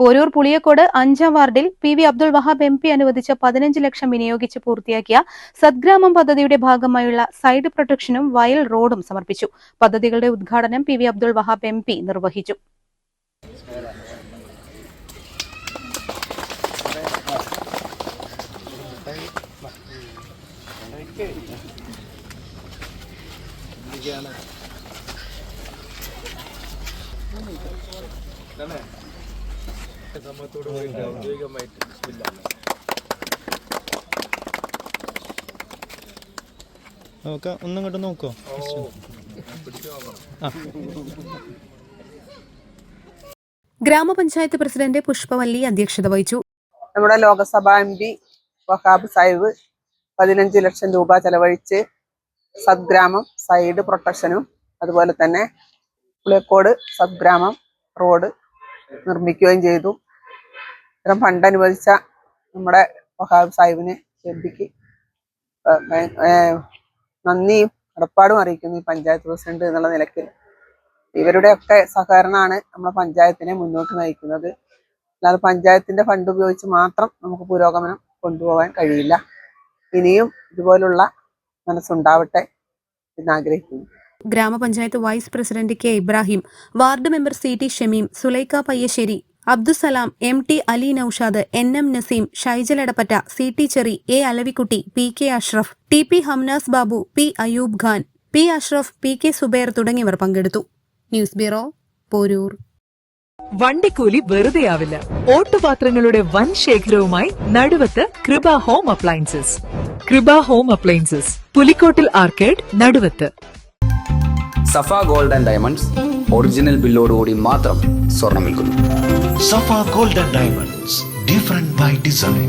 Poroor Puliyakode അഞ്ചാം വാർഡിൽ P V Abdul Wahab M P അനുവദിച്ച പതിനഞ്ച് ലക്ഷം വിനിയോഗിച്ച് പൂർത്തിയാക്കിയ സദ്ഗ്രാമം പദ്ധതിയുടെ ഭാഗമായുള്ള സൈഡ് പ്രൊട്ടക്ഷനും വയൽ റോഡും സമർപ്പിച്ചു. പദ്ധതികളുടെ ഉദ്ഘാടനം P V Abdul Wahab M P നിർവഹിച്ചു. നോക്കാം ഒന്നും ഇങ്ങോട്ട് നോക്കോ. ഗ്രാമപഞ്ചായത്ത് പ്രസിഡന്റ് പുഷ്പവല്ലി അധ്യക്ഷത വഹിച്ചു. നമ്മുടെ ലോകസഭാ എം പി വഹാബ് സാഹിബ് പതിനഞ്ച് ലക്ഷം രൂപ ചെലവഴിച്ച് സദ്ഗ്രാമം സൈഡ് പ്രൊട്ടക്ഷനും അതുപോലെ തന്നെ പുളിയക്കോട് സദ്ഗ്രാമം റോഡ് നിർമ്മിക്കുകയും ചെയ്തു. ഇത്തരം ഫണ്ട് അനുവദിച്ച നമ്മുടെ വഹാബ് സാഹിബിന് എം നന്ദി നന്ദിയും കടപ്പാടും അറിയിക്കുന്നു ഈ പഞ്ചായത്ത് പ്രസിഡന്റ് എന്നുള്ള നിലയ്ക്ക്. ഇവരുടെയൊക്കെ സഹകരണമാണ് നമ്മുടെ പഞ്ചായത്തിനെ മുന്നോട്ട് നയിക്കുന്നത്. അല്ലാതെ പഞ്ചായത്തിന്റെ ഫണ്ട് ഉപയോഗിച്ച് മാത്രം നമുക്ക് പുരോഗമനം കൊണ്ടുപോകാൻ കഴിയില്ല. ഇനിയും ഇതുപോലുള്ള മനസ്സുണ്ടാവട്ടെ എന്ന് ആഗ്രഹിക്കുന്നു. ഗ്രാമപഞ്ചായത്ത് vice president K Ibrahim ward member C T Shameem Sulaikha Payyassery Abdussalam M T Ali Naushad N M Naseem ഷൈജലടപ്പറ്റ C T Cherry A Alavikutty P K Ashraf T P Hamnas Babu P Ayoob Khan P Ashraf P K Subair തുടങ്ങിയവർ പങ്കെടുത്തു. News bureau Poroor. വണ്ടിക്കൂലി വെറുതെയാവില്ല. ഓട്ടുപാത്രങ്ങളുടെ വൻ ശേഖരവുമായി Naduvath Kripa home appliances. Kripa home appliances Pulikkottil arcade Naduvath. Safa gold and diamonds original ബില്ലോടുകൂടി മാത്രം സ്വർണം വിൽക്കുന്നു. Safa gold and diamonds different by design.